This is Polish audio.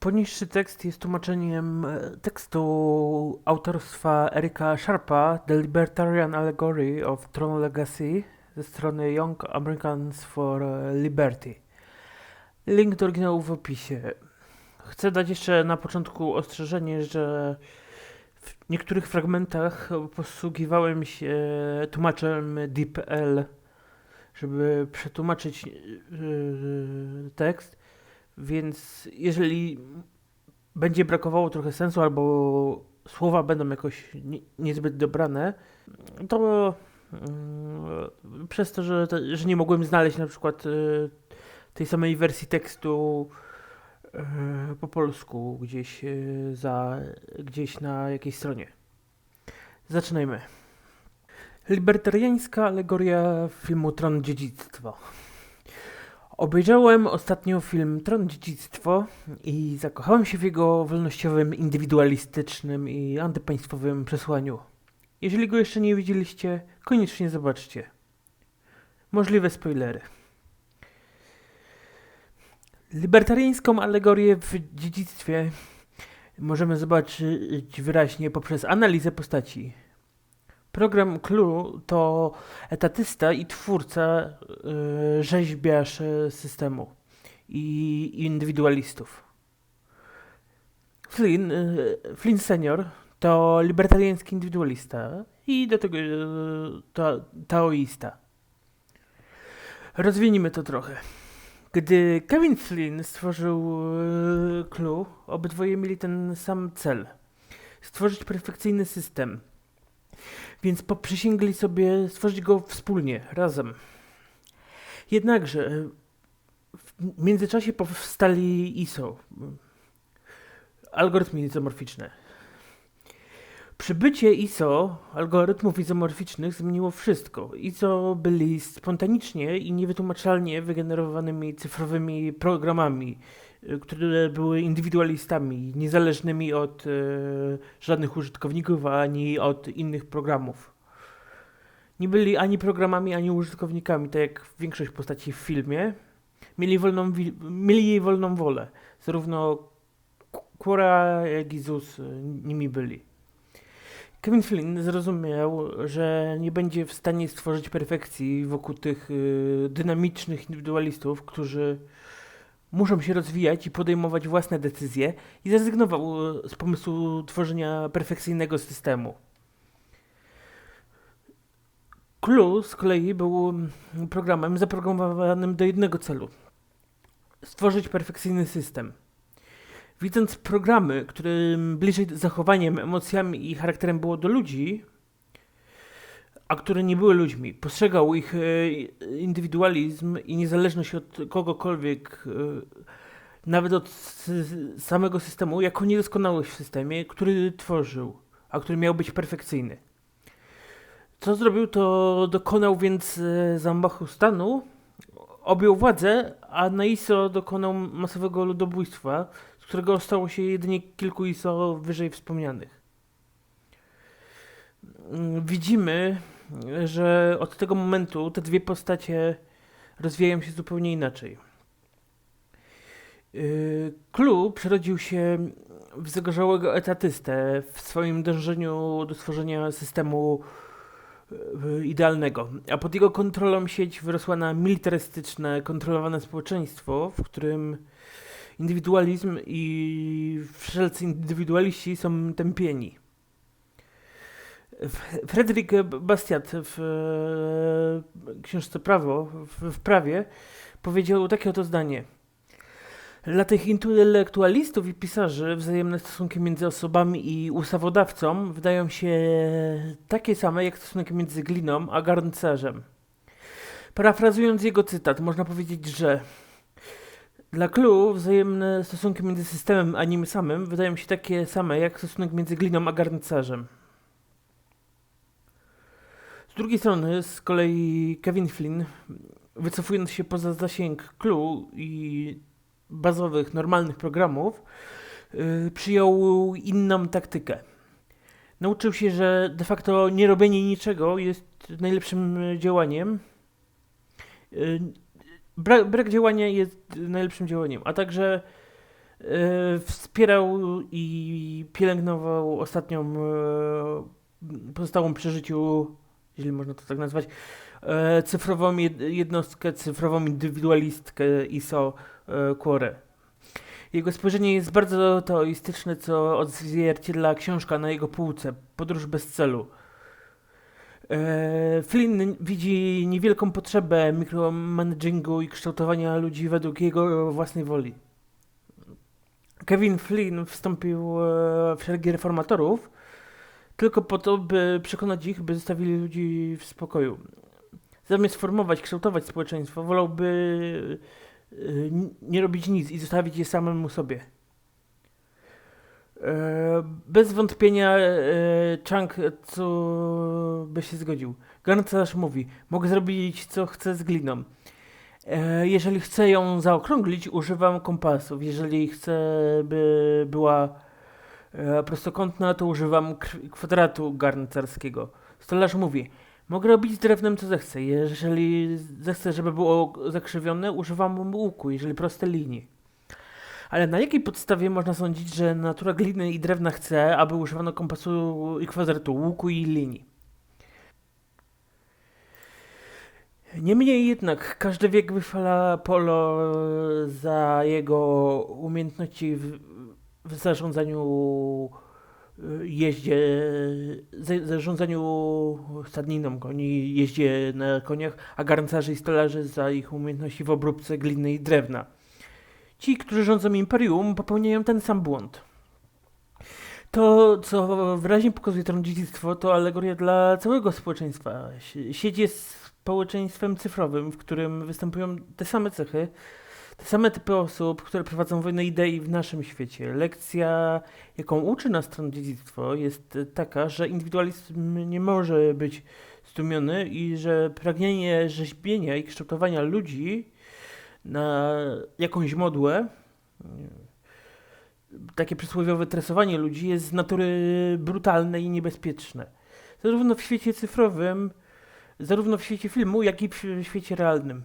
Poniższy tekst jest tłumaczeniem e, tekstu autorstwa Erika Sharpa The Libertarian Allegory of Throne Legacy ze strony Young Americans for Liberty. Link do oryginału w opisie. Chcę dać jeszcze na początku ostrzeżenie, że w niektórych fragmentach posługiwałem się tłumaczem DeepL, żeby przetłumaczyć yy, tekst, więc jeżeli będzie brakowało trochę sensu albo słowa będą jakoś nie, niezbyt dobrane, to yy, przez to, że, że nie mogłem znaleźć na przykład yy, tej samej wersji tekstu yy, po polsku gdzieś yy, za gdzieś na jakiejś stronie. Zaczynajmy. Libertariańska alegoria filmu Tron Dziedzictwo. Obejrzałem ostatnio film Tron Dziedzictwo i zakochałem się w jego wolnościowym, indywidualistycznym i antypaństwowym przesłaniu. Jeżeli go jeszcze nie widzieliście, koniecznie zobaczcie. Możliwe spoilery. Libertariańską alegorię w dziedzictwie możemy zobaczyć wyraźnie poprzez analizę postaci. Program Clue to etatysta i twórca yy, rzeźbiarz systemu i indywidualistów. Flynn, yy, Flynn senior to libertariański indywidualista i do tego yy, to, taoista. Rozwinimy to trochę. Gdy Kevin Flynn stworzył yy, Clue, obydwoje mieli ten sam cel. Stworzyć perfekcyjny system – więc poprzysięgli sobie stworzyć go wspólnie, razem. Jednakże e, w międzyczasie powstali ISO, algorytmy izomorficzne. Przybycie ISO, algorytmów izomorficznych, zmieniło wszystko. ISO byli spontanicznie i niewytłumaczalnie wygenerowanymi cyfrowymi programami, które były indywidualistami, niezależnymi od e, żadnych użytkowników ani od innych programów. Nie byli ani programami, ani użytkownikami, tak jak większość postaci w filmie. Mieli, wolną, mieli jej wolną wolę. Zarówno Quora, jak i Zeus e, nimi byli. Kevin Flynn zrozumiał, że nie będzie w stanie stworzyć perfekcji wokół tych y, dynamicznych indywidualistów, którzy muszą się rozwijać i podejmować własne decyzje i zrezygnował e, z pomysłu tworzenia perfekcyjnego systemu. Clue z kolei był mm, programem zaprogramowanym do jednego celu stworzyć perfekcyjny system. Widząc programy, którym bliżej zachowaniem, emocjami i charakterem było do ludzi, a które nie były ludźmi. Postrzegał ich e, indywidualizm i niezależność od kogokolwiek, e, nawet od samego systemu, jako niedoskonałość w systemie, który tworzył, a który miał być perfekcyjny. Co zrobił, to dokonał więc e, zamachu stanu, objął władzę, a na ISO dokonał masowego ludobójstwa, z którego stało się jedynie kilku ISO wyżej wspomnianych. Mm, widzimy, że od tego momentu te dwie postacie rozwijają się zupełnie inaczej. Clue przerodził się w zagorzałego etatystę w swoim dążeniu do stworzenia systemu yy, idealnego, a pod jego kontrolą sieć wyrosła na militarystyczne, kontrolowane społeczeństwo, w którym indywidualizm i wszelcy indywidualiści są tępieni. Fryderyk Bastiat w e, książce Prawo, w, w prawie, powiedział takie oto zdanie. Dla tych intelektualistów i pisarzy wzajemne stosunki między osobami i ustawodawcą wydają się takie same jak stosunki między gliną a garncarzem. Parafrazując jego cytat, można powiedzieć, że dla Clue wzajemne stosunki między systemem a nim samym wydają się takie same jak stosunek między gliną a garncarzem. Drugiej strony, z kolei Kevin Flynn, wycofując się poza zasięg clue i bazowych, normalnych programów, yy, przyjął inną taktykę. Nauczył się, że de facto nie robienie niczego jest najlepszym działaniem. Yy, brak, brak działania jest najlepszym działaniem, a także e, wspierał i pielęgnował ostatnią e, pozostałą przy życiu, jeśli można to tak nazwać, e, cyfrową jed- jednostkę, cyfrową indywidualistkę ISO e, Quore. Jego spojrzenie jest bardzo teoistyczne, co odzwierciedla książka na jego półce Podróż bez celu. E, Flynn widzi niewielką potrzebę mikromanagingu i kształtowania ludzi według jego własnej woli. Kevin Flynn wstąpił w szeregi reformatorów tylko po to, by przekonać ich, by zostawili ludzi w spokoju. Zamiast formować, kształtować społeczeństwo, wolałby n- nie robić nic i zostawić je samemu sobie. E, Bez wątpienia e, Chang co by się zgodził. Garncarz mówi, mogę zrobić co chcę z gliną. E, Jeżeli chcę ją zaokrąglić, używam kompasów. Jeżeli chcę, by była prostokątna, to używam kwadratu garncarskiego. Stolarz mówi, mogę robić z drewnem co zechcę. Jeżeli zechcę, żeby było zakrzywione, używam łuku, jeżeli proste linie. Ale na jakiej podstawie można sądzić, że natura gliny i drewna chce, aby używano kompasu i kwadratu, łuku i linii? Niemniej jednak każdy wiek wychwala Polo za jego umiejętności w, w zarządzaniu y, jeździe, za- zarządzaniu stadniną koni, jeździe na koniach, a garncarzy i stolarzy za ich umiejętności w obróbce gliny i drewna. Ci, którzy rządzą imperium, popełniają ten sam błąd. To, co wyraźnie pokazuje to dziedzictwo, to alegoria dla całego społeczeństwa. Sie- Sieć jest społeczeństwem cyfrowym, w którym występują te same cechy, same typy osób, które prowadzą wojnę idei w naszym świecie. Lekcja, jaką uczy nas to dziedzictwo, jest taka, że indywidualizm nie może być stłumiony i że pragnienie rzeźbienia i kształtowania ludzi na jakąś modłę, takie przysłowiowe tresowanie ludzi jest z natury brutalne i niebezpieczne. Zarówno w świecie cyfrowym, zarówno w świecie filmu, jak i w świecie realnym.